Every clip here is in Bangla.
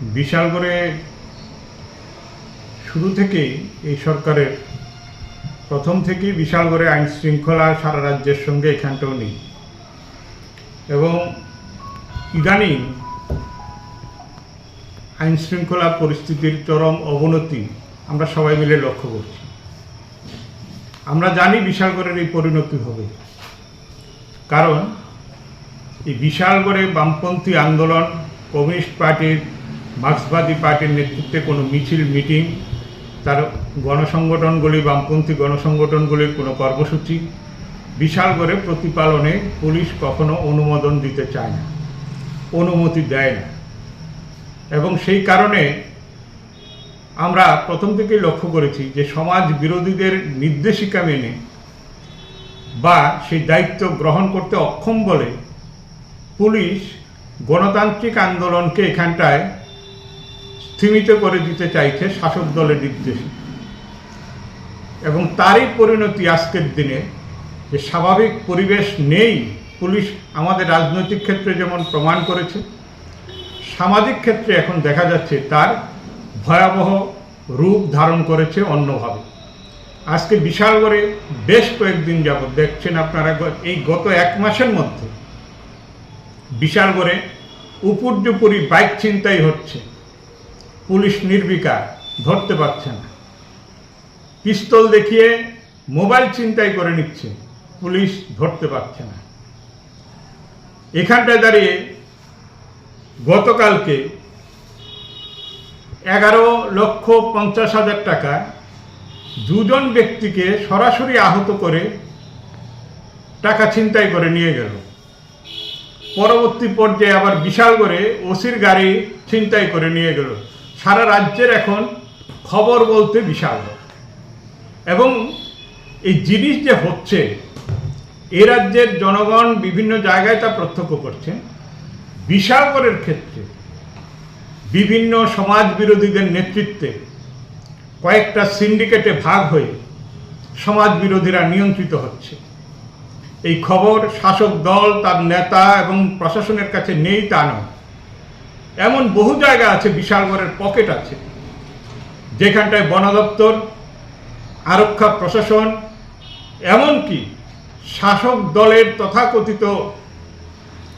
বিশাল করে শুরু থেকেই এই সরকারের প্রথম থেকেই বিশাল করে আইন শৃঙ্খলা সারা রাজ্যের সঙ্গে এখানটাও নেই। এবং ইদানিং আইন শৃঙ্খলা পরিস্থিতির চরম অবনতি আমরা সবাই মিলে লক্ষ্য করছি। আমরা জানি বিশালগড়ের এই পরিণতি হবে। কারণ এই বিশালগড়ে বামপন্থী আন্দোলন, কমিউনিস্ট পার্টির মার্ক্সবাদী পার্টির নেতৃত্বে কোনো মিছিল, মিটিং, তার গণসংগঠনগুলি, বামপন্থী গণসংগঠনগুলির কোনো কর্মসূচি, বিশাল করে প্রতিপালনে পুলিশ কখনো অনুমোদন দিতে চায় না, অনুমতি দেয় না। এবং সেই কারণে আমরা প্রথম থেকেই লক্ষ্য করেছি যে সমাজ বিরোধীদের নির্দেশিকা মেনে বা সেই দায়িত্ব গ্রহণ করতে অক্ষম বলে পুলিশ গণতান্ত্রিক আন্দোলনকে এখানটায় স্থিমিত করে দিতে চাইছে শাসক দলের নির্দেশে। এবং তারই পরিণতি আজকের দিনে যে স্বাভাবিক পরিবেশ নেই, পুলিশ আমাদের রাজনৈতিক ক্ষেত্রে যেমন প্রমাণ করেছে, সামাজিক ক্ষেত্রে এখন দেখা যাচ্ছে তার ভয়াবহ রূপ ধারণ করেছে অন্যভাবে। আজকে বিশাল বিশালগড়ে বেশ কয়েকদিন যাবৎ দেখছেন আপনারা এই গত এক মাসের মধ্যে বিশাল বিশালগড়ে উপর্যুপরি বাইক ছিনতাই হচ্ছে। পুলিশ নির্বিকার, ধরতে পারছে না। পিস্তল দেখিয়ে মোবাইল ছিনতাই করে নিচ্ছে, পুলিশ ধরতে পারছে না। এখানটায় দাঁড়িয়ে গতকালকে এগারো লক্ষ পঞ্চাশ হাজার টাকা দুজন ব্যক্তিকে সরাসরি আহত করে টাকা ছিনতাই করে নিয়ে গেল। পরবর্তী পর্যায়ে আবার বিশাল করে ওসির গাড়ি ছিনতাই করে নিয়ে গেল। সারা রাজ্যের এখন খবর বলতে বিশাল এবং এই জিনিস যে হচ্ছে, এ রাজ্যের জনগণ বিভিন্ন জায়গায় তা প্রত্যক্ষ করছে বিশালগড়ের ক্ষেত্রে বিভিন্ন সমাজ বিরোধীদের নেতৃত্বে কয়েকটা সিন্ডিকেটে ভাগ হয়ে সমাজ বিরোধীরা নিয়ন্ত্রিত হচ্ছে। এই খবর শাসক দল, তার নেতা এবং প্রশাসনের কাছে নেই তা নয়। এমন বহু জায়গা আছে, বিশালগড়ের পকেট আছে, যেখানটায় বন দপ্তর, আরক্ষা প্রশাসন, এমনকি শাসক দলের তথাকথিত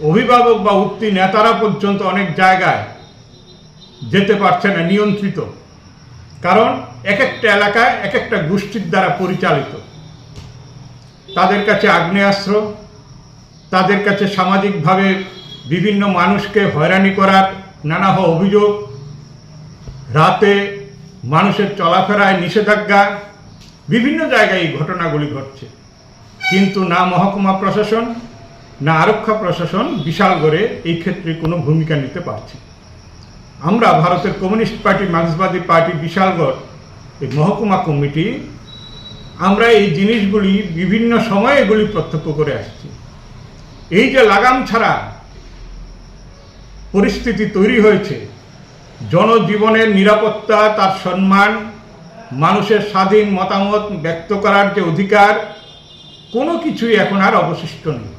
অভিভাবক বা উক্তি নেতারা পর্যন্ত অনেক জায়গায় যেতে পারছে না, নিয়ন্ত্রিত। কারণ এক একটা এলাকায় এক একটা গোষ্ঠীর দ্বারা পরিচালিত। তাদের কাছে আগ্নেয়াস্ত্র, তাদের কাছে সামাজিকভাবে বিভিন্ন মানুষকে হয়রানি করার নানা অভিযোগ, রাতে মানুষের চলাফেরায় নিষেধাজ্ঞা, বিভিন্ন জায়গায় এই ঘটনাগুলি ঘটছে। কিন্তু না মহকুমা প্রশাসন, না আরক্ষা প্রশাসন বিশাল করে এই ক্ষেত্রে কোনো ভূমিকা নিতে পারছে আমরা ভারতের কমিউনিস্ট পার্টি, মার্ক্সবাদী পার্টি, বিশালগড়, এই মহকুমা কমিটি, আমরা এই জিনিসগুলি বিভিন্ন সময়ে এগুলি প্রত্যক্ষ করে আসছি। এই যে লাগাম ছাড়া পরিস্থিতি তৈরি হয়েছে। জনজীবনের নিরাপত্তা, তার সম্মান, মানুষের স্বাধীন মতামত ব্যক্ত করার যে অধিকার, কোনো কিছুই এখন আর অবশিষ্ট নেই।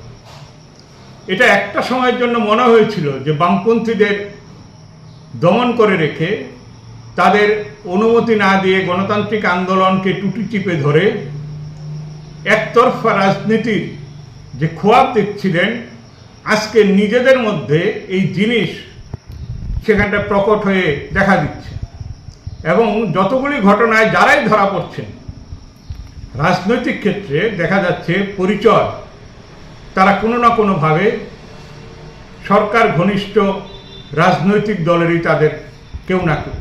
এটা একটা সময়ের জন্য মনে হয়েছিল যে বামপন্থীদের দমন করে রেখে তাদের অনুমতি না দিয়ে গণতান্ত্রিক আন্দোলনকে টুটি চিপে ধরে একতরফা রাজনীতির যে খোয়াব দেখছিলেন আজকে নিজেদের মধ্যে এই জিনিস সেখানটা প্রকট হয়ে দেখা দিচ্ছে। এবং যতগুলি ঘটনায় যারাই ধরা পড়ছেন, রাজনৈতিক ক্ষেত্রে দেখা যাচ্ছে পরিচয়, তারা কোনো না কোনোভাবে সরকার ঘনিষ্ঠ রাজনৈতিক দলেরই তাদের কেউ না কেউ।